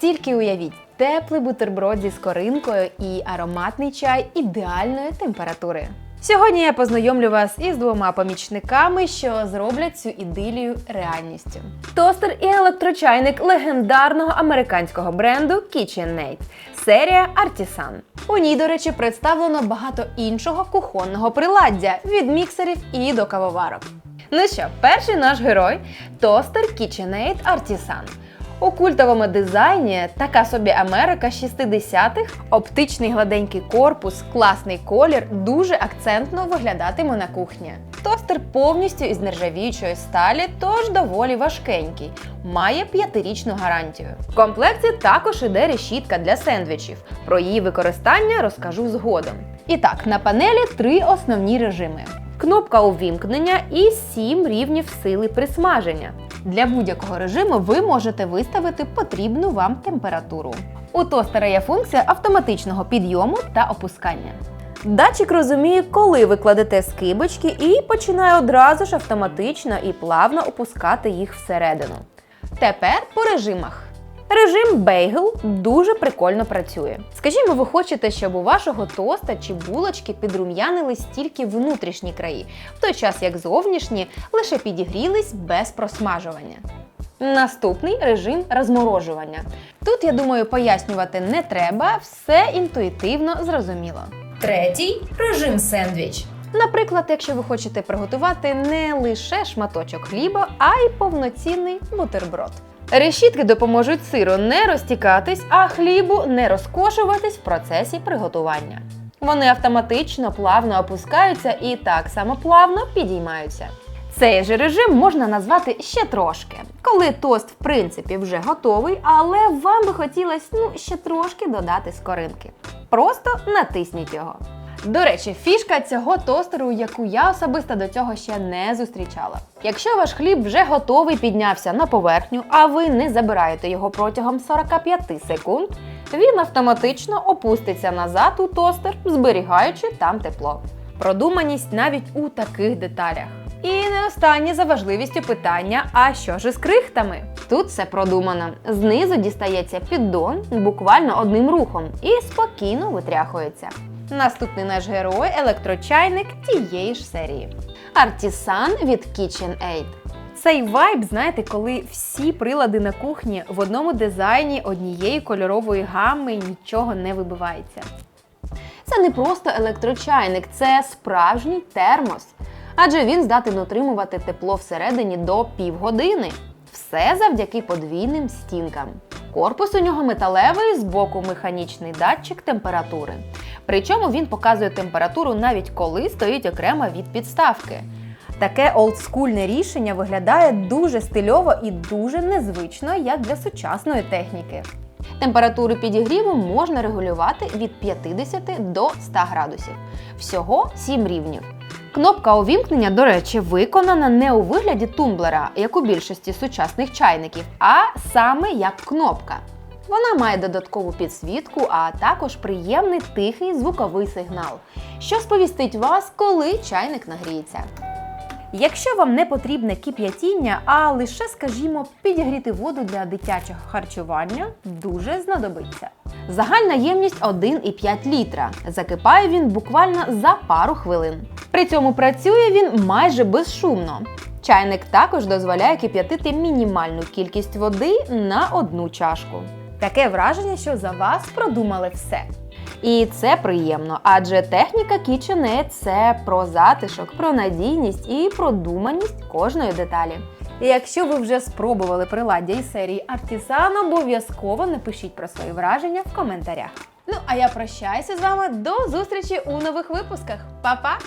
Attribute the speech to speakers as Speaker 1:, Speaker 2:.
Speaker 1: Тільки уявіть, теплий бутерброд зі скоринкою і ароматний чай ідеальної температури. Сьогодні я познайомлю вас із двома помічниками, що зроблять цю ідилію реальністю. Тостер і електрочайник легендарного американського бренду KitchenAid. Серія Artisan. У ній, до речі, представлено багато іншого кухонного приладдя від міксерів і до кавоварок. Ну що, перший наш герой тостер KitchenAid Artisan. У культовому дизайні така собі Америка 60-х, оптичний гладенький корпус, класний колір дуже акцентно виглядатиме на кухні. Тостер повністю із нержавіючої сталі, тож доволі важкенький. Має п'ятирічну гарантію. В комплекті також іде решітка для сендвічів. Про її використання розкажу згодом. І так, на панелі три основні режими: кнопка увімкнення і 7 рівнів сили присмаження. Для будь-якого режиму ви можете виставити потрібну вам температуру. У тостера є функція автоматичного підйому та опускання. Датчик розуміє, коли ви кладете скибочки, і починає одразу ж автоматично і плавно опускати їх всередину. Тепер по режимах. Режим бейгл дуже прикольно працює. Скажімо, ви хочете, щоб у вашого тоста чи булочки підрум'янились тільки внутрішні краї, в той час як зовнішні лише підігрілись без просмажування. Наступний режим розморожування. Тут, я думаю, пояснювати не треба, все інтуїтивно зрозуміло. Третій режим сендвіч. Наприклад, якщо ви хочете приготувати не лише шматочок хліба, а й повноцінний бутерброд. Решітки допоможуть сиру не розтікатись, а хлібу не розкошуватись в процесі приготування. Вони автоматично плавно опускаються і так само плавно підіймаються. Цей же режим можна назвати ще трошки, коли тост в принципі вже готовий, але вам би хотілося ну, ще трошки додати скоринки. Просто натисніть його. До речі, фішка цього тостеру, яку я особисто до цього ще не зустрічала. Якщо ваш хліб вже готовий піднявся на поверхню, а ви не забираєте його протягом 45 секунд, він автоматично опуститься назад у тостер, зберігаючи там тепло. Продуманість навіть у таких деталях. І не останнє за важливістю питання: а що ж із крихтами? Тут все продумано. Знизу дістається піддон буквально одним рухом і спокійно витряхується. Наступний наш герой електрочайник тієї ж серії. Artisan від KitchenAid. Цей вайб, знаєте, коли всі прилади на кухні в одному дизайні однієї кольорової гами нічого не вибивається. Це не просто електрочайник, це справжній термос. Адже він здатен утримувати тепло всередині до півгодини. Все завдяки подвійним стінкам. Корпус у нього металевий, збоку механічний датчик температури. Причому він показує температуру навіть коли стоїть окремо від підставки. Таке олдскульне рішення виглядає дуже стильово і дуже незвично, як для сучасної техніки. Температуру підігріву можна регулювати від 50 до 100 градусів. Всього 7 рівнів. Кнопка увімкнення, до речі, виконана не у вигляді тумблера, як у більшості сучасних чайників, а саме як кнопка. Вона має додаткову підсвітку, а також приємний тихий звуковий сигнал, що сповістить вас, коли чайник нагріється. Якщо вам не потрібне кип'ятіння, а лише, скажімо, підігріти воду для дитячого харчування, дуже знадобиться. Загальна ємність 1,5 літра. Закипає він буквально за пару хвилин. При цьому працює він майже безшумно. Чайник також дозволяє кип'ятити мінімальну кількість води на одну чашку. Таке враження, що за вас продумали все. І це приємно, адже техніка KitchenAid – це про затишок, про надійність і продуманість кожної деталі. І якщо ви вже спробували приладдя із серії Artisan, обов'язково напишіть про свої враження в коментарях. Ну а я прощаюся з вами до зустрічі у нових випусках. Па-па!